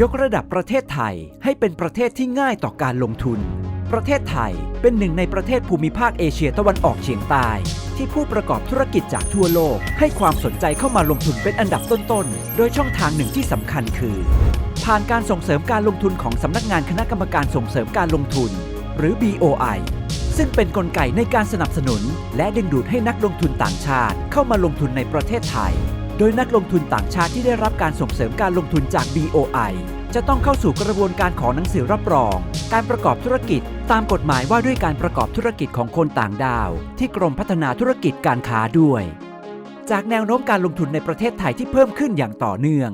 ยกระดับประเทศไทยให้เป็นประเทศที่ง่ายต่อการลงทุน ประเทศไทยเป็นหนึ่งในประเทศภูมิภาคเอเชียตะวันออกเฉียงใต้ ที่ผู้ประกอบธุรกิจจากทั่วโลก ให้ความสนใจเข้ามาลงทุนเป็นอันดับต้นๆ โดยช่องทางหนึ่งที่สำคัญคือ ผ่านการส่งเสริมการลงทุนของสำนักงานคณะกรรมการส่งเสริมการลงทุน หรือ BOI ซึ่งเป็นนกลไกในการสนับสนุน และดึงดูดให้นักลงทุนต่างชาติเข้ามาลงทุนในประเทศไทย โดยนักลงทุนต่างชาติที่ได้รับการส่งเสริมการลงทุนจาก BOI จะต้องเข้าสู่กระบวนการขอหนังสือรับรอง การประกอบธุรกิจ ตามกฎหมายว่าด้วยการประกอบธุรกิจของคนต่างดาว ที่กรมพัฒนาธุรกิจการค้าด้วย จากแนวโน้มการลงทุนในประเทศไทยที่เพิ่มขึ้นอย่างต่อเนื่อง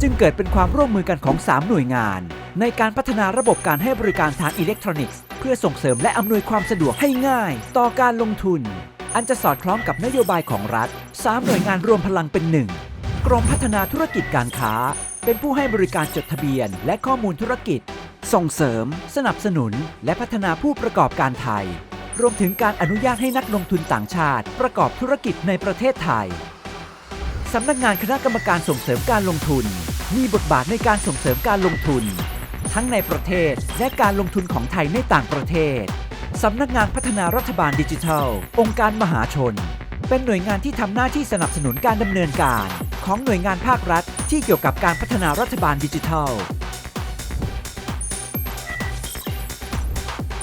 จึงเกิดเป็นความร่วมมือกันของ 3 หน่วยงาน ในการพัฒนาระบบการให้บริการทางอิเล็กทรอนิกส์ เพื่อส่งเสริมและอำนวยความสะดวกให้ง่าย ต่อการลงทุน อันจะสอดคล้องกับนโยบายของรัฐ 3 หน่วยงานรวมพลังเป็นหนึ่งกรมพัฒนาธุรกิจการค้า เป็นผู้ให้บริการจดทะเบียน และข้อมูลธุรกิจ ส่งเสริม สนับสนุน และพัฒนาผู้ประกอบการไทย รวมถึงการอนุญาตให้นักลงทุนต่างชาติ ประกอบธุรกิจในประเทศไทยสำนักงานคณะกรรมการส่งเสริมการลงทุน มีบทบาทในการส่งเสริมการลงทุน ทั้งในประเทศและการลงทุนของไทยในต่างประเทศ สำนักงานพัฒนารัฐบาลดิจิทัล องค์การมหาชน เป็นหน่วยงานที่ทำหน้าที่สนับสนุนการดำเนินการ ของหน่วยงานภาครัฐ ที่เกี่ยวกับการพัฒนารัฐบาลดิจิทัล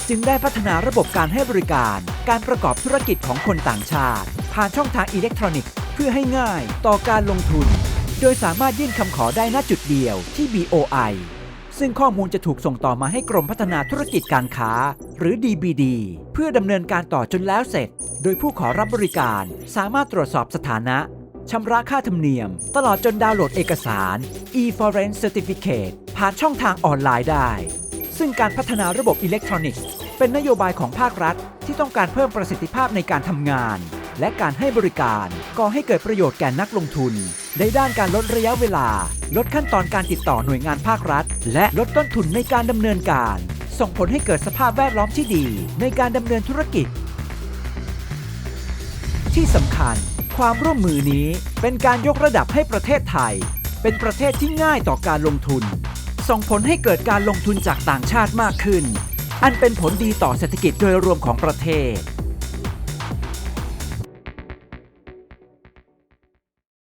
จึงได้พัฒนาระบบการให้บริการ การประกอบธุรกิจของคนต่างชาติ ผ่านช่องทางอิเล็กทรอนิกส์ เพื่อให้ง่ายต่อการลงทุน โดยสามารถยื่นคำขอได้ณจุดเดียวที่ BOI ซึ่งข้อมูลจะถูกส่งต่อมาให้กรมพัฒนาธุรกิจการค้า หรือ DBD เพื่อดำเนินการต่อจนแล้วเสร็จ โดยผู้ขอรับบริการสามารถตรวจสอบสถานะชำระค่าธรรมเนียม ตลอดจนดาวน์โหลดเอกสาร e-foreign certificate ผ่านช่องทางออนไลน์ได้ ซึ่งการพัฒนาระบบอิเล็กทรอนิกส์ เป็นนโยบายของภาครัฐที่ต้องการเพิ่มประสิทธิภาพในการทำงาน และการให้บริการก่อให้เกิดประโยชน์แก่นักลงทุน ในด้านการลดระยะเวลา ลดขั้นตอนการติดต่อหน่วยงานภาครัฐ และลดต้นทุนในการดำเนินการ ส่งผลให้เกิดสภาพแวดล้อมที่ดี ในการดำเนินธุรกิจ ที่สำคัญ ความร่วมมือนี้เป็นการยกระดับให้ประเทศไทย เป็นประเทศที่ง่ายต่อการลงทุน ส่งผลให้เกิดการลงทุนจากต่างชาติมากขึ้น อันเป็นผลดีต่อเศรษฐกิจโดยรวมของประเทศ